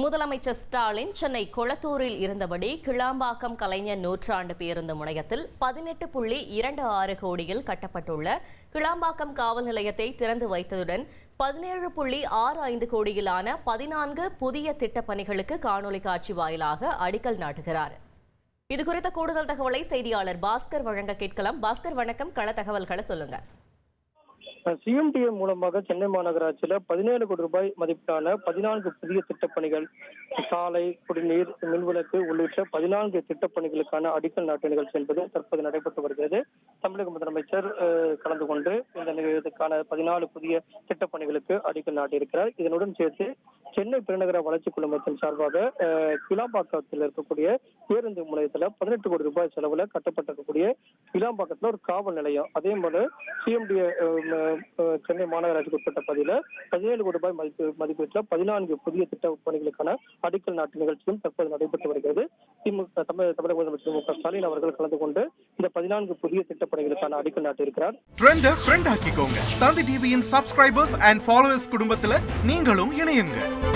முதலமைச்சர் ஸ்டாலின் சென்னை கொளத்தூரில் இருந்தபடி கிளாம்பாக்கம் கலைஞர் நூற்றாண்டு பேருந்து முனையத்தில் பதினெட்டு புள்ளி இரண்டு ஆறு கோடியில் கட்டப்பட்டுள்ள கிளாம்பாக்கம் காவல் நிலையத்தை திறந்து வைத்ததுடன் பதினேழு புள்ளி ஆறு ஐந்து கோடியிலான பதினான்கு புதிய திட்டப் பணிகளுக்கு காணொலி காட்சி வாயிலாக அடிக்கல் நாட்டுகிறார். இதுகுறித்த கூடுதல் தகவலை செய்தியாளர் பாஸ்கர் வழங்க கேட்கலாம். பாஸ்கர் வணக்கம். கள தகவல்களை சொல்லுங்க. சிஎம்டிஏ மூலமாக சென்னை மாநகராட்சியில பதினேழு கோடி ரூபாய் மதிப்பிலான பதினான்கு புதிய திட்டப்பணிகள் சாலை குடிநீர் மின்விளக்கு உள்ளிட்ட பதினான்கு திட்டப்பணிகளுக்கான அடிக்கல் நாட்டு நிகழ்ச்சி என்பது தற்போது நடைபெற்று வருகிறது. தமிழக முதலமைச்சர் கலந்து கொண்டு இந்த நிகழ்ச்சிக்கான பதினாலு புதிய திட்டப்பணிகளுக்கு அடிக்கல் நாட்டியிருக்கிறார். இதனுடன் சேர்த்து சென்னை பெருநகர வளர்ச்சி குழுமத்தின் சார்பாக கிளாம்பாக்கத்தில் இருக்கக்கூடிய பேருந்து முனையத்துல பதினெட்டு கோடி ரூபாய் செலவுல கட்டப்பட்டிருக்கக்கூடிய கிளாம்பாக்கத்துல ஒரு காவல் நிலையம். அதே போல சிஎம்டிஏ சென்னை மாநகராட்சிக்கு உட்பட்ட பகுதியில பதினேழு கோடி ரூபாய் மதிப்பு மதிப்பீட்டில் பதினான்கு புதிய திட்ட பணிகளுக்கான அடிக்கல் நாட்டு நிகழ்ச்சியும் தற்போது நடைபெற்று வருகிறது. தமிழக தமிழக முதலமைச்சர் மு க ஸ்டாலின் அவர்கள் கலந்து கொண்டு இந்த பதினான்கு புதிய திட்டப்பணிகளுக்கான அடிக்கல் நாட்டிருக்கிறார் ட்ரெண்ட் ஃப்ரெண்ட் ஆக்கிக்கோங்க. தந்தி டிவியின் சப்ஸ்கிரைபர்ஸ் அண்ட் ஃபாலோவர்ஸ் குடும்பத்துல நீங்களும் இணையுங்க.